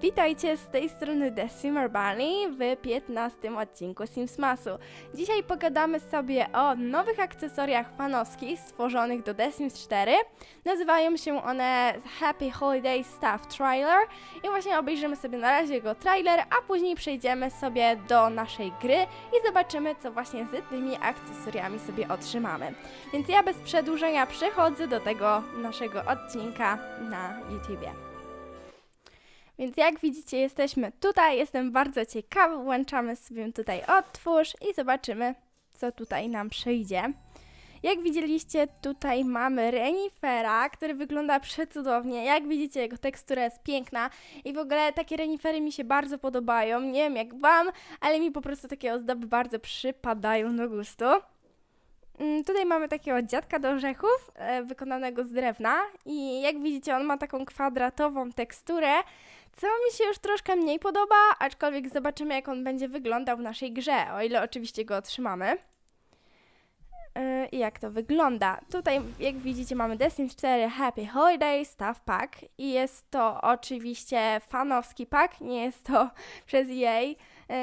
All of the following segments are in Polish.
Witajcie z tej strony The Simmer Bunny w 15 odcinku Simsmasu. Dzisiaj pogadamy sobie o nowych akcesoriach fanowskich stworzonych do The Sims 4. Nazywają się one Happy Holiday Stuff Trailer i właśnie obejrzymy sobie na razie jego trailer, a później przejdziemy sobie do naszej gry i zobaczymy co właśnie z tymi akcesoriami sobie otrzymamy. Więc ja bez przedłużenia przechodzę do tego naszego odcinka na YouTubie. Więc jak widzicie, jesteśmy tutaj. Jestem bardzo ciekawa. Włączamy sobie tutaj odtwórz i zobaczymy, co tutaj nam przyjdzie. Jak widzieliście, tutaj mamy renifera, który wygląda przecudownie. Jak widzicie, jego tekstura jest piękna i w ogóle takie renifery mi się bardzo podobają. Nie wiem jak wam, ale mi po prostu takie ozdoby bardzo przypadają do gustu. Mm, Tutaj mamy takiego dziadka do orzechów, e, wykonanego z drewna i jak widzicie, on ma taką kwadratową teksturę, co mi się już troszkę mniej podoba, aczkolwiek zobaczymy, jak on będzie wyglądał w naszej grze, o ile oczywiście go otrzymamy. Yy, I jak to wygląda? Tutaj, jak widzicie, mamy The Sims 4 Happy Holiday Stuff Pack i jest to oczywiście fanowski pack, nie jest to przez jej.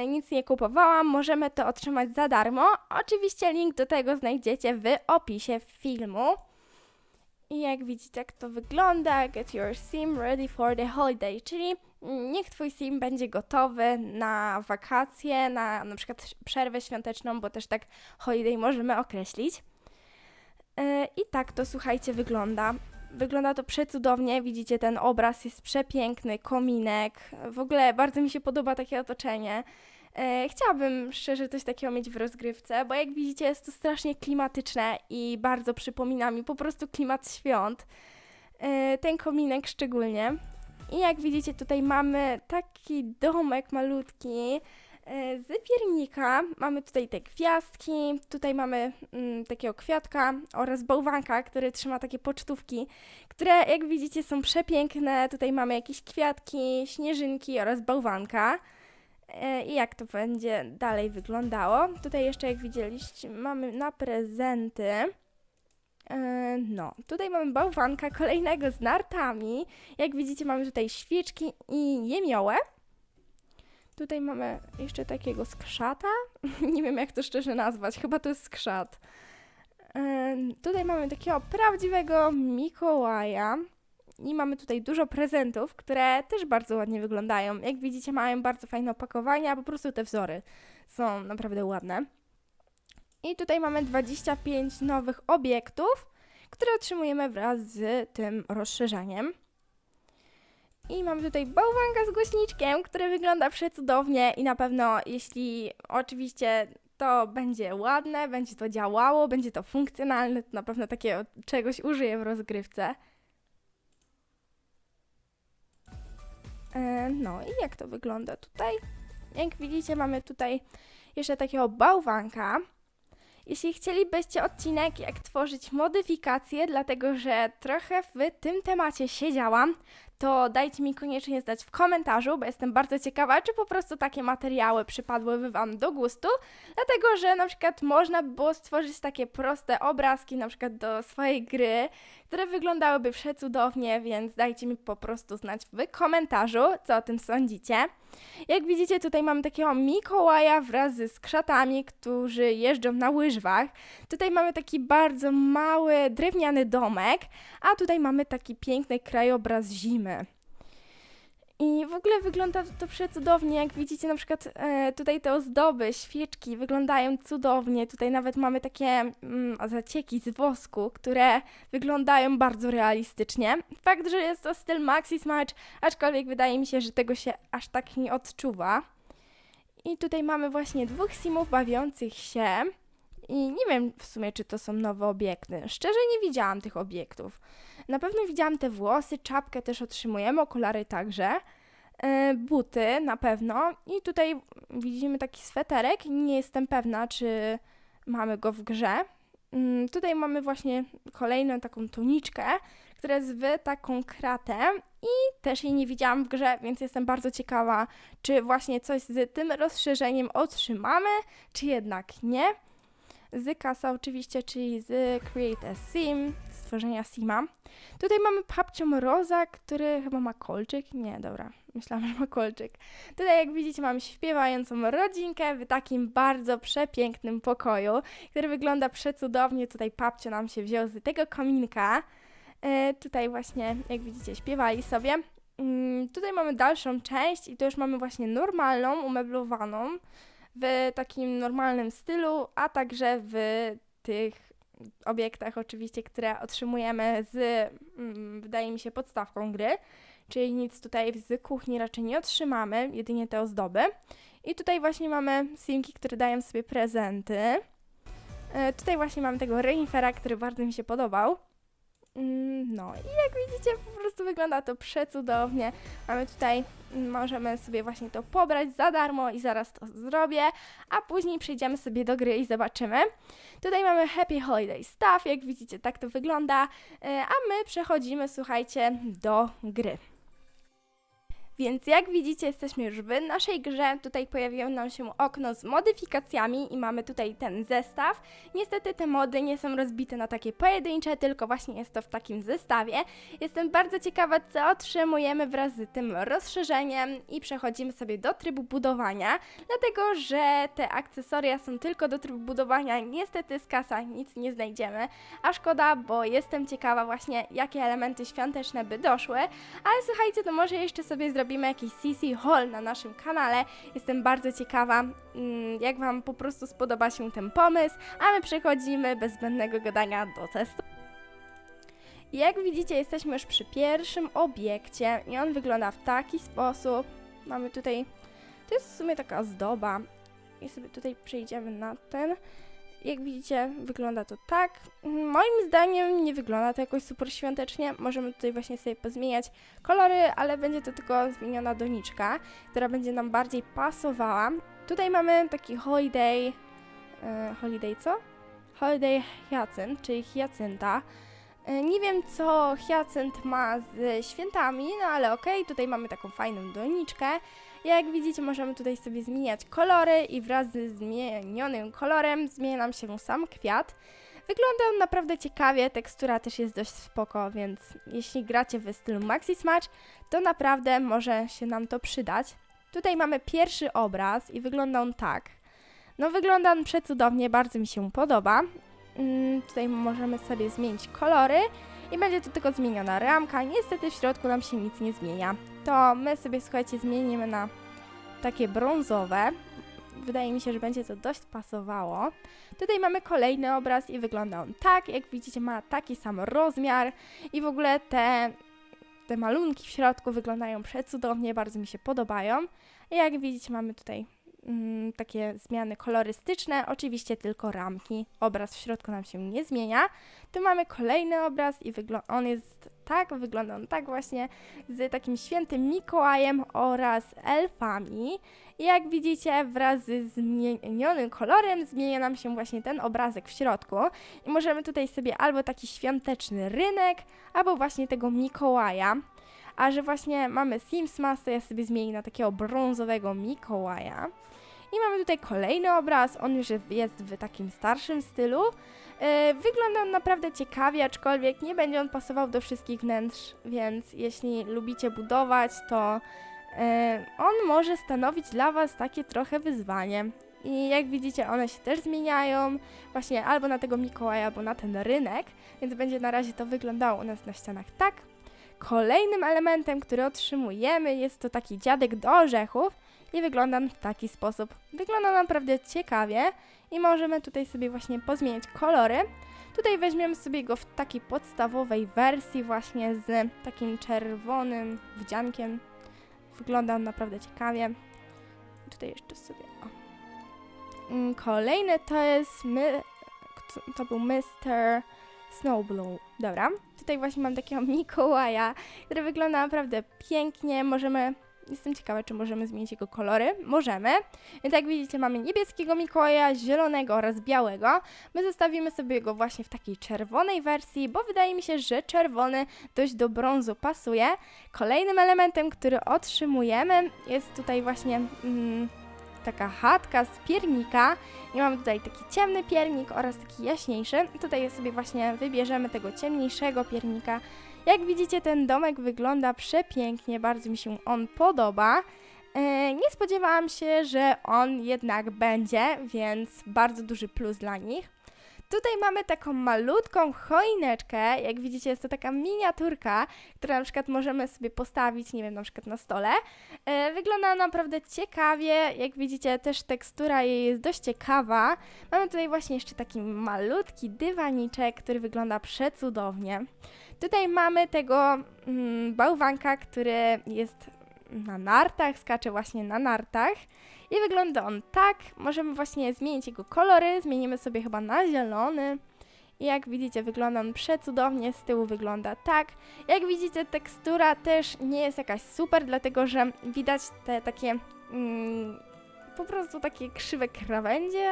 Nic nie kupowałam, możemy to otrzymać za darmo. Oczywiście link do tego znajdziecie w opisie filmu. I jak widzicie, jak to wygląda, get your sim ready for the holiday, czyli mm, niech twój sim będzie gotowy na wakacje, na na przykład przerwę świąteczną, bo też tak holiday możemy określić. Yy, I tak to słuchajcie wygląda. Wygląda to przecudownie, widzicie ten obraz jest przepiękny, kominek. W ogóle bardzo mi się podoba takie otoczenie. E, chciałabym szczerze coś takiego mieć w rozgrywce, bo jak widzicie jest to strasznie klimatyczne i bardzo przypomina mi po prostu klimat świąt. E, ten kominek szczególnie. I jak widzicie tutaj mamy taki domek malutki e, z piernika. Mamy tutaj te gwiazdki, tutaj mamy mm, takiego kwiatka oraz bałwanka, który trzyma takie pocztówki, które jak widzicie są przepiękne. Tutaj mamy jakieś kwiatki, śnieżynki oraz bałwanka. E, I jak to będzie dalej wyglądało? Tutaj jeszcze, jak widzieliście, mamy na prezenty. E, No, tutaj mamy bałwanka kolejnego z nartami. Jak widzicie, mamy tutaj świeczki i jemiołę. Tutaj mamy jeszcze takiego skrzata. Nie wiem, jak to szczerze nazwać. Chyba to jest skrzat. E, Tutaj mamy takiego prawdziwego Mikołaja. I mamy tutaj dużo prezentów, które też bardzo ładnie wyglądają. Jak widzicie, mają bardzo fajne opakowania, po prostu te wzory są naprawdę ładne. I tutaj mamy 25 nowych obiektów, które otrzymujemy wraz z tym rozszerzeniem. I mamy tutaj bałwanka z głośniczkiem, który wygląda przecudownie i na pewno, jeśli oczywiście to będzie ładne, będzie to działało, będzie to funkcjonalne, to na pewno takiego czegoś użyję w rozgrywce. No i jak to wygląda tutaj? Jak widzicie, mamy tutaj jeszcze takiego bałwanka. Jeśli chcielibyście odcinek, jak tworzyć modyfikacje, dlatego że trochę w tym temacie siedziałam, to dajcie mi koniecznie znać w komentarzu, bo jestem bardzo ciekawa, czy po prostu takie materiały przypadłyby Wam do gustu, dlatego że na przykład można by było stworzyć takie proste obrazki, na przykład do swojej gry, które wyglądałyby przecudownie, więc dajcie mi po prostu znać w komentarzu, co o tym sądzicie. Jak widzicie, tutaj mamy takiego Mikołaja wraz z skrzatami, którzy jeżdżą na łyżwach. Tutaj mamy taki bardzo mały drewniany domek, a tutaj mamy taki piękny krajobraz zimy. I w ogóle wygląda to przecudownie, jak widzicie na przykład e, tutaj te ozdoby, świeczki wyglądają cudownie. Tutaj nawet mamy takie mm, zacieki z wosku, które wyglądają bardzo realistycznie. Fakt, że jest to styl Maxi Smudge, aczkolwiek wydaje mi się, że tego się aż tak nie odczuwa. I tutaj mamy właśnie dwóch simów bawiących się. I nie wiem w sumie, czy to są nowe obiekty. Szczerze nie widziałam tych obiektów. Na pewno widziałam te włosy, czapkę też otrzymujemy, okulary także. E, buty na pewno. I tutaj widzimy taki sweterek. Nie jestem pewna, czy mamy go w grze. Mm, Tutaj mamy właśnie kolejną taką tuniczkę, która jest w taką kratę i też jej nie widziałam w grze, więc jestem bardzo ciekawa, czy właśnie coś z tym rozszerzeniem otrzymamy, czy jednak nie. Z oczywiście, czyli z Create a Sim, stworzenia Sima. Tutaj mamy Papcio Mroza, który chyba ma kolczyk. Nie, dobra. Myślałam, że ma kolczyk. Tutaj, jak widzicie, mam śpiewającą rodzinkę w takim bardzo przepięknym pokoju, który wygląda przecudownie. Tutaj papcio nam się wziął z tego kominka. E, tutaj właśnie, jak widzicie, śpiewali sobie. Mm, tutaj mamy dalszą część i to już mamy właśnie normalną, umeblowaną w takim normalnym stylu, a także w tych obiektach oczywiście, które otrzymujemy z, mm, wydaje mi się, podstawką gry, czyli nic tutaj z kuchni raczej nie otrzymamy, jedynie te ozdoby. I tutaj właśnie mamy simki, które dają sobie prezenty. E, tutaj właśnie mamy tego renifera, który bardzo mi się podobał. Mm, No i jak widzicie, po prostu wygląda to przecudownie. Mamy tutaj, mm, możemy sobie właśnie to pobrać za darmo i zaraz to zrobię, a później przejdziemy sobie do gry i zobaczymy. Tutaj mamy Happy Holiday Stuff, jak widzicie, tak to wygląda, e, a my przechodzimy, słuchajcie, do gry. Więc jak widzicie, jesteśmy już w naszej grze. Tutaj pojawiło nam się okno z modyfikacjami i mamy tutaj ten zestaw. Niestety te mody nie są rozbite na takie pojedyncze, tylko właśnie jest to w takim zestawie. Jestem bardzo ciekawa, co otrzymujemy wraz z tym rozszerzeniem i przechodzimy sobie do trybu budowania, dlatego że te akcesoria są tylko do trybu budowania. Niestety z kasa nic nie znajdziemy, a szkoda, bo jestem ciekawa właśnie, jakie elementy świąteczne by doszły. Ale słuchajcie, to może jeszcze sobie zrobimy jakiś CC haul na naszym kanale. Jestem bardzo ciekawa, mm, jak Wam po prostu spodoba się ten pomysł, a my przechodzimy bez zbędnego gadania do testu. Jak widzicie, jesteśmy już przy pierwszym obiekcie i on wygląda w taki sposób. Mamy tutaj, to jest w sumie taka ozdoba i sobie tutaj przejdziemy na ten. Jak widzicie, wygląda to tak. Moim zdaniem nie wygląda to jakoś super świątecznie. Możemy tutaj właśnie sobie pozmieniać kolory, ale będzie to tylko zmieniona doniczka, która będzie nam bardziej pasowała. Tutaj mamy taki holiday. E, holiday co? Holiday hyacynt, czyli hiacynta. E, Nie wiem, co Hyacynt ma z świętami, no ale okej, tutaj mamy taką fajną doniczkę. Jak widzicie, możemy tutaj sobie zmieniać kolory i wraz ze zmienionym kolorem zmienia nam się sam kwiat. Wygląda on naprawdę ciekawie, tekstura też jest dość spoko, więc jeśli gracie w stylu Maxi Smash, to naprawdę może się nam to przydać. Tutaj mamy pierwszy obraz i wygląda on tak. No wygląda on przecudownie, bardzo mi się podoba. Mm, tutaj możemy sobie zmienić kolory i będzie to tylko zmieniona ramka. Niestety w środku nam się nic nie zmienia. To my sobie, słuchajcie, zmienimy na takie brązowe. Wydaje mi się, że będzie to dość pasowało. Tutaj mamy kolejny obraz i wygląda on tak. Jak widzicie, ma taki sam rozmiar i w ogóle te, te malunki w środku wyglądają przecudownie, bardzo mi się podobają. I jak widzicie, mamy tutaj mm, takie zmiany kolorystyczne, oczywiście tylko ramki. Obraz w środku nam się nie zmienia. Tu mamy kolejny obraz i on jest tak, wygląda on tak właśnie z takim świętym Mikołajem oraz elfami. I jak widzicie, wraz z zmienionym kolorem zmienia nam się właśnie ten obrazek w środku. I możemy tutaj sobie albo taki świąteczny rynek, albo właśnie tego Mikołaja. A że właśnie mamy Sims Mass, to ja sobie zmienię na takiego brązowego Mikołaja. I mamy tutaj kolejny obraz, on już jest w takim starszym stylu. Yy, Wygląda on naprawdę ciekawie, aczkolwiek nie będzie on pasował do wszystkich wnętrz, więc jeśli lubicie budować, to yy, on może stanowić dla Was takie trochę wyzwanie. I jak widzicie, one się też zmieniają, właśnie albo na tego Mikołaja, albo na ten rynek, więc będzie na razie to wyglądało u nas na ścianach tak. Kolejnym elementem, który otrzymujemy, jest to taki dziadek do orzechów i wygląda on w taki sposób. Wygląda naprawdę ciekawie i możemy tutaj sobie właśnie pozmieniać kolory. Tutaj weźmiemy sobie go w takiej podstawowej wersji właśnie z takim czerwonym wdziankiem. Wygląda on naprawdę ciekawie. Tutaj jeszcze sobie... O. Mm, Kolejny to jest... My, to był Mr. Snowblow. Dobra. Tutaj właśnie mam takiego Mikołaja, który wygląda naprawdę pięknie. Możemy Jestem ciekawa, czy możemy zmienić jego kolory. Możemy. Więc jak widzicie, mamy niebieskiego Mikołaja, zielonego oraz białego. My zostawimy sobie go właśnie w takiej czerwonej wersji, bo wydaje mi się, że czerwony dość do brązu pasuje. Kolejnym elementem, który otrzymujemy, jest tutaj właśnie mm, taka chatka z piernika. I mamy tutaj taki ciemny piernik oraz taki jaśniejszy. Tutaj sobie właśnie wybierzemy tego ciemniejszego piernika Jak widzicie, ten domek wygląda przepięknie, bardzo mi się on podoba. E, Nie spodziewałam się, że on jednak będzie, więc bardzo duży plus dla nich. Tutaj mamy taką malutką choineczkę. Jak widzicie, jest to taka miniaturka, którą na przykład możemy sobie postawić, nie wiem, na przykład na stole. E, Wygląda naprawdę ciekawie. Jak widzicie, też tekstura jej jest dość ciekawa. Mamy tutaj właśnie jeszcze taki malutki dywaniczek, który wygląda przecudownie. Tutaj mamy tego mm, bałwanka, który jest na nartach, skacze właśnie na nartach. I wygląda on tak. Możemy właśnie zmienić jego kolory. Zmienimy sobie chyba na zielony. I jak widzicie, wygląda on przecudownie. Z tyłu wygląda tak. Jak widzicie, tekstura też nie jest jakaś super, dlatego że widać te takie. Mm, po prostu takie krzywe krawędzie,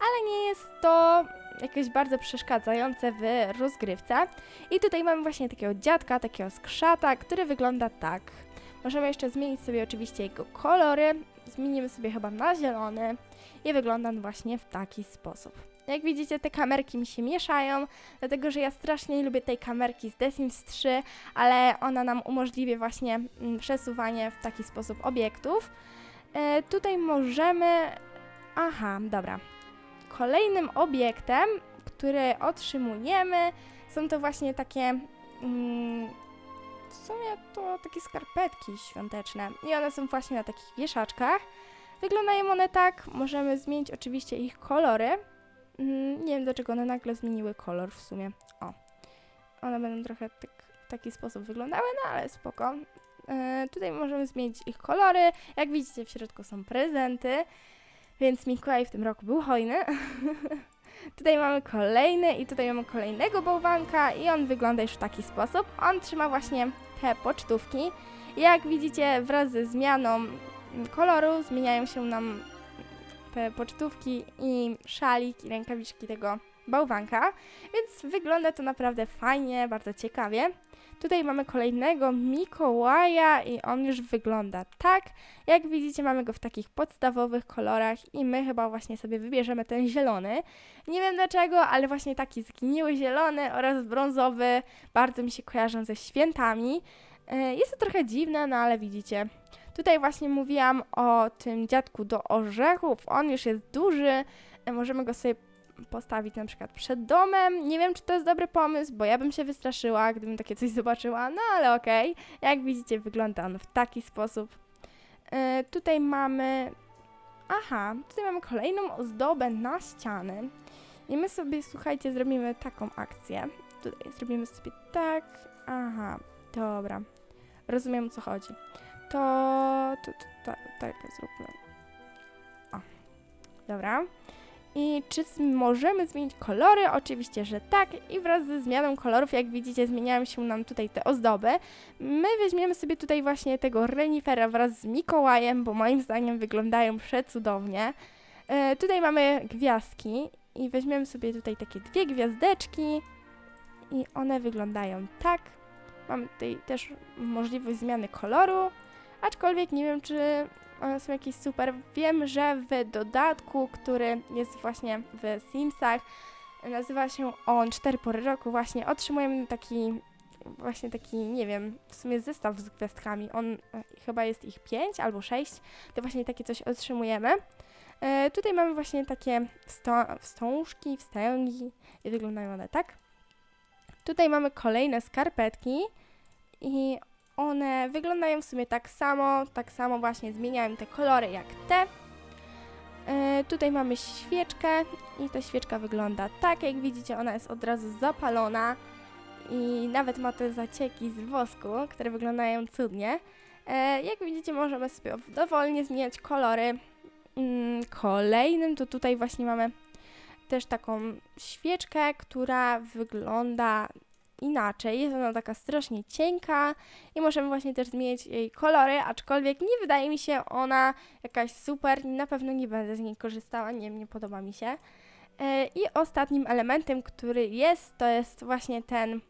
ale nie jest to jakieś bardzo przeszkadzające w rozgrywce. I tutaj mamy właśnie takiego dziadka, takiego skrzata, który wygląda tak. Możemy jeszcze zmienić sobie oczywiście jego kolory. Zmienimy sobie chyba na zielony i wygląda on właśnie w taki sposób. Jak widzicie, te kamerki mi się mieszają, dlatego że ja strasznie lubię tej kamerki z The Sims 3, ale ona nam umożliwia właśnie mm, przesuwanie w taki sposób obiektów. E, tutaj możemy. Aha, dobra. Kolejnym obiektem, który otrzymujemy, są to właśnie takie. Mm, w sumie to takie skarpetki świąteczne. I one są właśnie na takich wieszaczkach. Wyglądają one tak. Możemy zmienić oczywiście ich kolory. Mm, nie wiem dlaczego one nagle zmieniły kolor w sumie. O. One będą trochę tak, w taki sposób wyglądały, no ale spoko. E, tutaj możemy zmienić ich kolory. Jak widzicie, w środku są prezenty, więc Mikołaj w tym roku był hojny. tutaj mamy kolejny i tutaj mamy kolejnego bałwanka i on wygląda już w taki sposób. On trzyma właśnie te pocztówki. Jak widzicie, wraz ze zmianą koloru zmieniają się nam te pocztówki i szalik i rękawiczki tego bałwanka, więc wygląda to naprawdę fajnie, bardzo ciekawie. Tutaj mamy kolejnego Mikołaja i on już wygląda tak. Jak widzicie, mamy go w takich podstawowych kolorach i my chyba właśnie sobie wybierzemy ten zielony. Nie wiem dlaczego, ale właśnie taki zgniły zielony oraz brązowy bardzo mi się kojarzą ze świętami. E, Jest to trochę dziwne, no ale widzicie. Tutaj właśnie mówiłam o tym dziadku do orzechów. On już jest duży. e, Możemy go sobie postawić na przykład przed domem. Nie wiem, czy to jest dobry pomysł, bo ja bym się wystraszyła, gdybym takie coś zobaczyła, no ale okej. Jak widzicie, wygląda on w taki sposób. E, tutaj mamy. Aha, tutaj mamy kolejną ozdobę na ściany. I my sobie, słuchajcie, zrobimy taką akcję. Tutaj zrobimy sobie tak. Aha, dobra. Rozumiem o co chodzi. To. to, to, to tak zróbmy. O. Dobra. I czy możemy zmienić kolory? Oczywiście, że tak. I wraz ze zmianą kolorów, jak widzicie, zmieniają się nam tutaj te ozdoby. My weźmiemy sobie tutaj właśnie tego renifera wraz z Mikołajem, bo moim zdaniem wyglądają przecudownie. E, tutaj mamy gwiazdki i weźmiemy sobie tutaj takie dwie gwiazdeczki i one wyglądają tak. Mamy tutaj też możliwość zmiany koloru, aczkolwiek nie wiem, czy one są jakieś super. Wiem, że w dodatku, który jest właśnie w Simsach, nazywa się on Cztery pory roku, właśnie otrzymujemy taki właśnie taki, nie wiem, w sumie zestaw z gwiazdkami. On e, chyba jest ich pięć albo sześć. To właśnie takie coś otrzymujemy. E, tutaj mamy właśnie takie wsto wstążki, wstęgi i wyglądają one tak. Tutaj mamy kolejne skarpetki i one wyglądają w sumie tak samo, tak samo właśnie zmieniają te kolory jak te. E, tutaj mamy świeczkę i ta świeczka wygląda tak, jak widzicie ona jest od razu zapalona i nawet ma te zacieki z wosku, które wyglądają cudnie. E, jak widzicie możemy sobie dowolnie zmieniać kolory. Mm, Kolejnym to tutaj właśnie mamy też taką świeczkę, która wygląda inaczej. Jest ona taka strasznie cienka i możemy właśnie też zmienić jej kolory, aczkolwiek nie wydaje mi się ona jakaś super. Na pewno nie będę z niej korzystała, nie, nie podoba mi się. E, I ostatnim elementem, który jest, to jest właśnie ten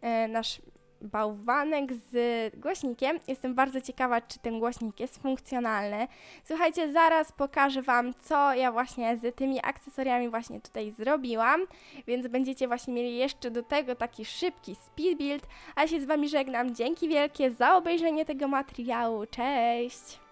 e, nasz bałwanek z głośnikiem. Jestem bardzo ciekawa, czy ten głośnik jest funkcjonalny. Słuchajcie, zaraz pokażę Wam, co ja właśnie z tymi akcesoriami właśnie tutaj zrobiłam, więc będziecie właśnie mieli jeszcze do tego taki szybki speed build, a ja się z Wami żegnam. Dzięki wielkie za obejrzenie tego materiału. Cześć!